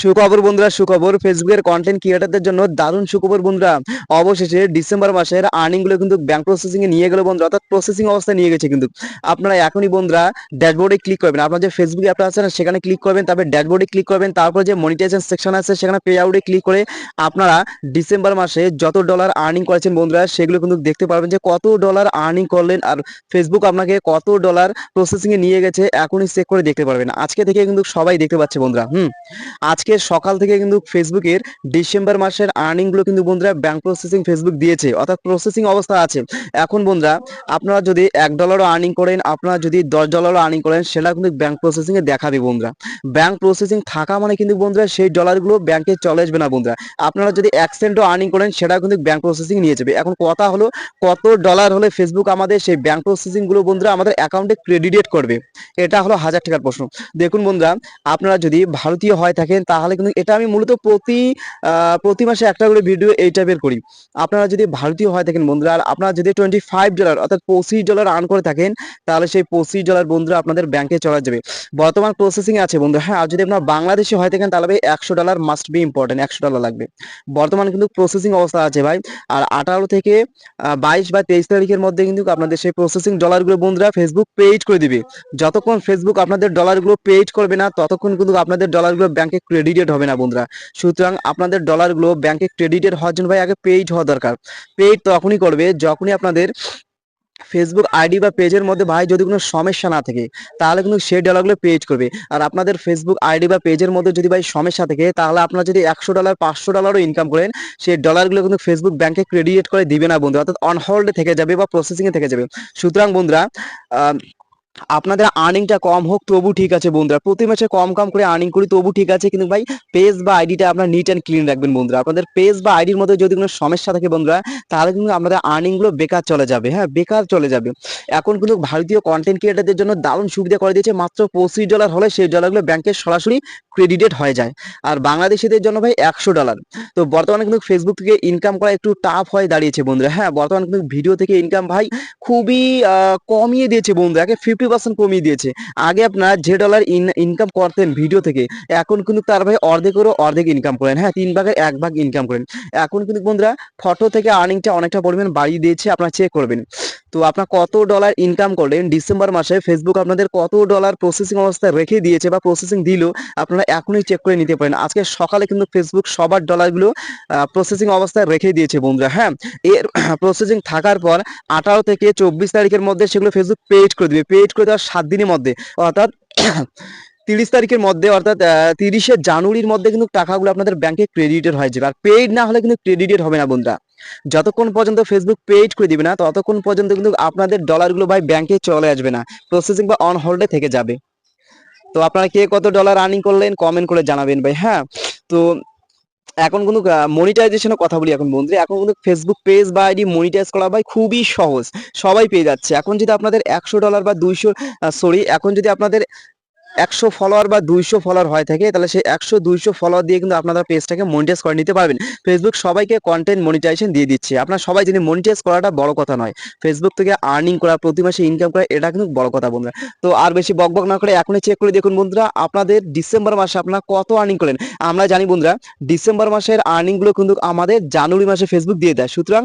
সুখবর বন্ধুরা, সুখবর ফেসবুকের কন্টেন্ট ক্রিয়েটারদের জন্য দারুণ সুখবর বন্ধুরা। অবশেষে ডিসেম্বর মাসের আর্নিংগুলো কিন্তু ব্যাংক প্রসেসিং এ নিয়ে গেল বন্ধুরা, অর্থাৎ প্রসেসিং অবস্থায় নিয়ে গেছে কিন্তু। আপনারা এখনই বন্ধুরা ড্যাশবোর্ডে ক্লিক করবেন। আপনার যে ফেসবুক অ্যাপটা আছে না, সেখানে ক্লিক করবেন, তারপরে ড্যাশবোর্ডে ক্লিক করবেন, তারপর যে মনিটাইজেশন সেকশন আছে, সেখানে পে আউটে ক্লিক করে আপনারা ডিসেম্বর মাসে যত ডলার আর্নিং করেছেন বন্ধুরা, সেগুলো কিন্তু দেখতে পারবেন যে কত ডলার আর্নিং করলেন আর ফেসবুক আপনাকে কত ডলার প্রসেসিং এ নিয়ে গেছে, এখনই চেক করে দেখতে পারবেন। আজকে থেকে কিন্তু সবাই দেখতে পাচ্ছে বন্ধুরা, হুম। আজকে সকাল থেকে কিন্তু ফেসবুকের ডিসেম্বর মাসের আর্নিংগুলো কিন্তু বন্ধুরা ব্যাংক প্রসেসিং ফেসবুক দিয়েছে, অর্থাৎ প্রসেসিং অবস্থা আছে। এখন বন্ধুরা, আপনারা যদি এক ডলারও আর্নিং করেন, আপনারা যদি দশ ডলারও আর্নিং করেন, সেটা কিন্তু ব্যাংক প্রসেসিং এ দেখাবে বন্ধুরা। ব্যাংক প্রসেসিং থাকা মানে কিন্তু বন্ধুরা, সেই ডলারগুলো ব্যাংকে চলে আসবে না বন্ধুরা। আপনারা যদি এক সেন্টও আর্নিং করেন, সেটা কিন্তু ব্যাংক প্রসেসিং নিয়ে যাবে। এখন কথা হলো, কত ডলার হলে ফেসবুক আমাদের সেই ব্যাংক প্রসেসিংগুলো বন্ধুরা আমাদের অ্যাকাউন্টে ক্রেডিটেট করবে? এটা হলো হাজার টাকার প্রশ্ন। দেখুন বন্ধুরা, আপনারা যদি ভারতীয় হয় থাকেন তাহলে কিন্তু এটা আমি মূলত প্রতি প্রতি মাসে একটা করে ভিডিও এই টাইপের করি। আপনারা যদি ভারতীয় হয় থাকেন বন্ধুরা, আর আপনারা যদি টোয়েন্টি ফাইভ ডলার অর্থাৎ পঁচিশ ডলার আর্ন করে থাকেন, তাহলে সেই পঁচিশ ডলার বন্ধুরা আপনাদের ব্যাংকে চলে যাবে। বর্তমান প্রসেসিং আছে বন্ধুরা হ্যাঁ আর যদি আপনার বাংলাদেশে হয় থাকেন তাহলে ভাই একশো ডলার মাস্ট বি ইম্পর্টেন্ট একশো ডলার লাগবে। বর্তমান কিন্তু প্রসেসিং অবস্থা আছে ভাই, আর আঠারো থেকে বাইশ বা তেইশ তারিখের মধ্যে কিন্তু আপনাদের সেই প্রসেসিং ডলারগুলো বন্ধুরা ফেসবুক পেইড করে দিবে। যতক্ষণ ফেসবুক আপনাদের ডলারগুলো পেইড করবে না, ততক্ষণ কিন্তু আপনাদের ডলারগুলো ব্যাংকে ক্রেডিটেড হবে না বন্ধুরা। সুতরাং আপনাদের ডলারগুলো ব্যাংকে ক্রেডিটেড হওয়ার জন্য ভাই আগে পেইড হওয়া দরকার। পেইড তখনই করবে যখনই আপনাদের ফেসবুক আইডি বা পেজের মধ্যে ভাই যদি কোনো সমস্যা না থাকে, তাহলে কিন্তু সেই ডলারগুলো পেজ করবে। আর আপনাদের ফেসবুক আইডি বা পেজের মধ্যে যদি ভাই সমস্যা থাকে, তাহলে আপনারা যদি একশো ডলার পাঁচশো ডলারও ইনকাম করেন, সেই ডলারগুলো কিন্তু ফেসবুক ব্যাংকে ক্রেডিট করে দিবে না বন্ধু অর্থাৎ অন হোল্ডে থেকে যাবে বা প্রসেসিংয়ে থেকে যাবে। সুতরাং বন্ধুরা আপনাদের আর্নিংটা কম হোক, তবু ঠিক আছে বন্ধুরা। প্রতি মাসে কম কম করে আর্নিং করি, তবু ঠিক আছে, কিন্তু ভাই পেজ বা আইডিটা আপনার নিট অ্যান্ড ক্লিন রাখবেন বন্ধুরা। আপনাদের পেজ বা আইডির মধ্যে যদি কোনো সমস্যা থাকে বন্ধুরা, তাহলে কিন্তু আপনাদের আর্নিংগুলো বেকার চলে যাবে হ্যাঁ বেকার চলে যাবে। এখন কিন্তু ভারতীয় কন্টেন্ট ক্রিয়েটারদের জন্য দারুণ সুবিধা করে দিয়েছে, মাত্র পঁচিশ ডলার হলে সেই ডলারগুলো ব্যাংকে সরাসরি ক্রেডিটেড হয়ে যায়। আর বাংলাদেশিদের জন্য ভাই, একশো ডলার তো বর্তমানে কিন্তু ফেসবুক থেকে ইনকাম করা একটু টাফ হয়ে দাঁড়িয়েছে বন্ধুরা হ্যাঁ বর্তমানে কিন্তু ভিডিও থেকে ইনকাম ভাই, খুবই কমিয়ে দিয়েছে বন্ধুরা। ফিফটি পার্সেন্ট কমিয়ে দিয়েছে। আগে আপনার যে ডলার ইনকাম করতেন ভিডিও থেকে, এখন কিন্তু তার ভাই অর্ধেকেরও অর্ধেক ইনকাম করেন। হ্যাঁ তিন ভাগের এক ভাগ ইনকাম করেন। এখন কিন্তু বন্ধুরা ফটো থেকে আর্নিংটা অনেকটা পরিমাণ বাড়িয়ে দিয়েছে, আপনারা চেক করবেন। তো আপনার কত ডলার ইনকাম করলেন? ডিসেম্বর মাসে ফেসবুক আপনাদের কত ডলার প্রসেসিং অবস্থায় রেখে দিয়েছে বা প্রসেসিং দিল, আপনারা এখনই চেক করে নিতে পারেন। আজকে সকালে কিন্তু ফেসবুক সবার ডলারগুলো প্রসেসিং অবস্থায় রেখে দিয়েছে বন্ধুরা। হ্যাঁ এর প্রসেসিং থাকার পর আঠারো থেকে চব্বিশ তারিখের মধ্যে সেগুলো ফেসবুক পেড করে দিবে। পেড করে দেওয়ার সাত দিনের মধ্যে, অর্থাৎ তিরিশ তারিখের মধ্যে, অর্থাৎ তিরিশে জানুয়ারির মধ্যে কিন্তু টাকাগুলো আপনাদের ব্যাংকে ক্রেডিটেড হয়ে যাবে। আর পেইড না হলে কিন্তু ক্রেডিটেড হবে না বন্ধুরা। যতক্ষণ পর্যন্ত ফেসবুক পেইড করে দিবে না, ততক্ষণ পর্যন্ত কিন্তু আপনাদের ডলারগুলো ভাই ব্যাংকে চলে আসবে না। প্রসেসিং বা অন হোল্ডে থেকে যাবে। তো আপনারা কে কত ডলার আর্নিং করলেন কমেন্ট করে জানাবেন ভাই হ্যাঁ? তো এখন কিন্তু মনিটাইজেশনের কথা বলি এখন বন্ধুরা। এখন কিন্তু ফেসবুক পেজ বা আইডি মনিটাইজ করা ভাই খুবই সহজ। সবাই পেয়ে যাচ্ছে। এখন যদি আপনাদের একশো ডলার বা দুইশো সরি এখন যদি আপনাদের একশো ফলোয়ার বা দুইশো ফলোয়ার হয় থাকে, তাহলে সেই একশো, দুইশো ফলোয়ার দিয়ে কিন্তু আপনারা পেজটাকে মনিটাইজ করে নিতে পারবেন। ফেসবুক সবাইকে কন্টেন্ট মনিটাইজেশন দিয়ে দিচ্ছে। আপনারা সবাই জানি মনিটাইজ করাটা বড় কথা নয়। ফেসবুক থেকে আর্নিং করা, প্রতি মাসে ইনকাম করা, এটা কিন্তু বড় কথা বন্ধুরা। তো আর বেশি বকবক না করে এখনই চেক করে দেখুন বন্ধুরা, আপনাদের ডিসেম্বর মাসে আপনারা কত আর্নিং করেন আমরা জানি বন্ধুরা ডিসেম্বর মাসের আর্নিংগুলো কিন্তু আমাদের জানুয়ারি মাসে ফেসবুক দিয়ে দেয়। সুতরাং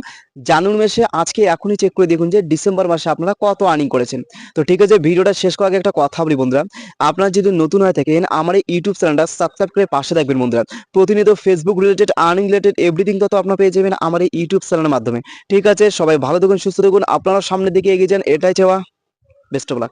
জানুয়ারি মাসে আজকে এখনই চেক করে দেখুন যে ডিসেম্বর মাসে আপনারা কত আর্নিং করেছেন। তো ঠিক আছে, ভিডিওটা শেষ করার আগে একটা কথা বলি বন্ধুরা। আপনারা যদি নতুন হয়ে থাকেন, আমার এই ইউটিউব চ্যানেলটা সাবস্ক্রাইব করে পাশে থাকবেন বন্ধুরা। প্রতিনিয়ত Facebook related earning related everything তত আপনারা পেয়ে যাবেন আমার এই ইউটিউব চ্যানেলের মাধ্যমে। ঠিক আছে, সবাই ভালো থাকুন, সুস্থ থাকুন। আপনারা সামনের দিকে এগিয়ে যান। এটাই চাওয়া। Best of luck